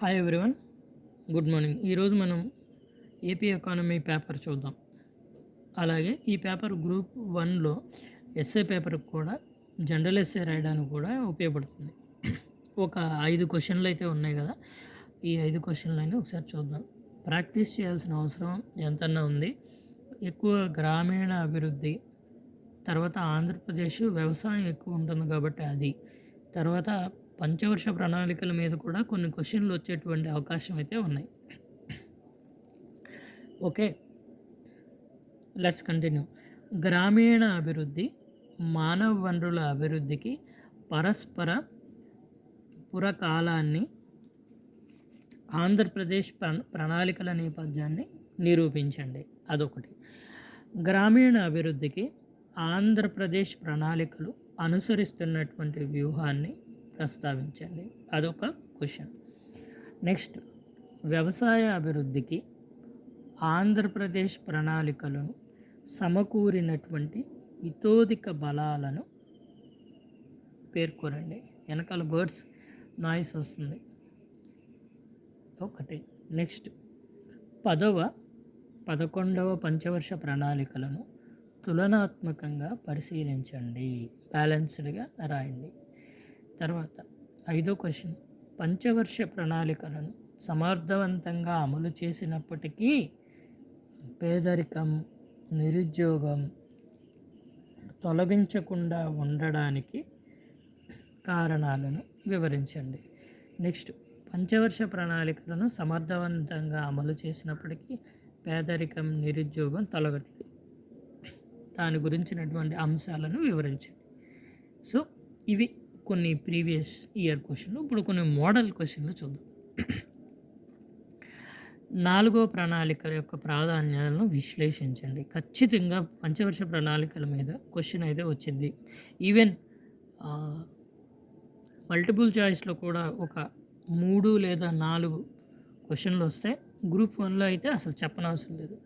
Hi everyone good morning ఈరోజు మనం AP economy paper చూద్దాం. అలాగే ఈ పేపర్ గ్రూప్ వన్లో ఎస్ఏ పేపర్ కూడా జనరల్ ఎస్ఏ రాయడానికి కూడా ఉపయోగపడుతుంది. ఒక ఐదు క్వశ్చన్లు అయితే ఉన్నాయి కదా. ఈ ఐదు క్వశ్చన్లని ఒకసారి చూద్దాం. ప్రాక్టీస్ చేయాల్సిన అవసరం ఎంతన్నా ఉంది. ఎక్కువ గ్రామీణ అభివృద్ధి తర్వాత ఆంధ్రప్రదేశ్ వ్యవసాయం ఎక్కువ ఉంటుంది కాబట్టి అది. తర్వాత పంచవర్ష ప్రణాళికల మీద కూడా కొన్ని క్వశ్చన్లు వచ్చేటువంటి అవకాశం అయితే ఉన్నాయి. ఓకే. Let's continue. గ్రామీణ అభివృద్ధి మానవ వనరుల అభివృద్ధికి పరస్పర పురకాలాన్ని ఆంధ్రప్రదేశ్ ప్రణాళికల నేపథ్యాన్ని నిరూపించండి. అదొకటి. గ్రామీణ అభివృద్ధికి ఆంధ్రప్రదేశ్ ప్రణాళికలు అనుసరిస్తున్నటువంటి వ్యూహాన్ని ప్రస్తావించండి. అదొక క్వశ్చన్. నెక్స్ట్ వ్యవసాయ అభివృద్ధికి ఆంధ్రప్రదేశ్ ప్రణాళికలను సమకూరినటువంటి ఇతోధిక బలాలను పేర్కొనండి. వెనకాల బర్డ్స్ నాయిస్ వస్తుంది. ఒకటి. నెక్స్ట్ పదవ పదకొండవ పంచవర్ష ప్రణాళికలను తులనాత్మకంగా పరిశీలించండి. బ్యాలెన్స్డ్గా రాయండి. తర్వాత ఐదో క్వశ్చన్. పంచవర్ష ప్రణాళికలను సమర్థవంతంగా అమలు చేసినప్పటికీ పేదరికం నిరుద్యోగం తొలగించకుండా ఉండడానికి కారణాలను వివరించండి. నెక్స్ట్ పంచవర్ష ప్రణాళికలను సమర్థవంతంగా అమలు చేసినప్పటికీ పేదరికం నిరుద్యోగం తొలగట్లేదు. దాని గురించినటువంటి అంశాలను వివరించండి. సో ఇవి కొన్ని ప్రీవియస్ ఇయర్ క్వశ్చన్లు ఇప్పుడు కొన్ని మోడల్ క్వశ్చన్లు చూద్దాం. నాలుగో ప్రణాళిక యొక్క ప్రాధాన్యాలను విశ్లేషించండి. ఖచ్చితంగా పంచవర్ష ప్రణాళికల మీద క్వశ్చన్ అయితే వచ్చింది. ఈవెన్ మల్టిపుల్ చాయిస్లో కూడా ఒక మూడు లేదా నాలుగు క్వశ్చన్లు వస్తాయి గ్రూప్ వన్లో అయితే అసలు చెప్పనవసరం లేదు.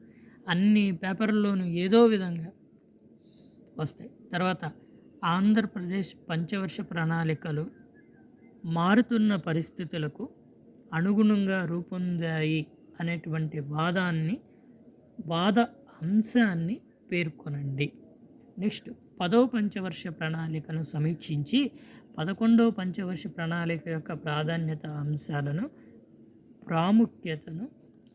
అన్ని పేపర్లోనూ ఏదో విధంగా వస్తాయి. తర్వాత ఆంధ్రప్రదేశ్ పంచవర్ష ప్రణాళికలు మారుతున్న పరిస్థితులకు అనుగుణంగా రూపొందాయి అనేటువంటి వాదాన్ని వాద అంశాన్ని పేర్కొనండి. నెక్స్ట్ పదవ పంచవర్ష ప్రణాళికను సమీక్షించి పదకొండవ పంచవర్ష ప్రణాళిక యొక్క ప్రాధాన్యత అంశాలను ప్రాముఖ్యతను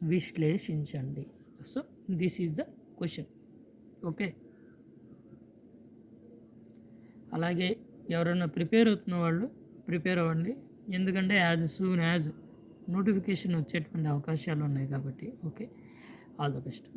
విశ్లేషించండి. So this is the question okay అలాగే ఎవరైనా ప్రిపేర్ అవుతున్న వాళ్ళు ప్రిపేర్ అవ్వండి. ఎందుకంటే యాజ్ సూన్ యాజ్ నోటిఫికేషన్ వచ్చేటువంటి అవకాశాలు ఉన్నాయి కాబట్టి ఓకే. All the best.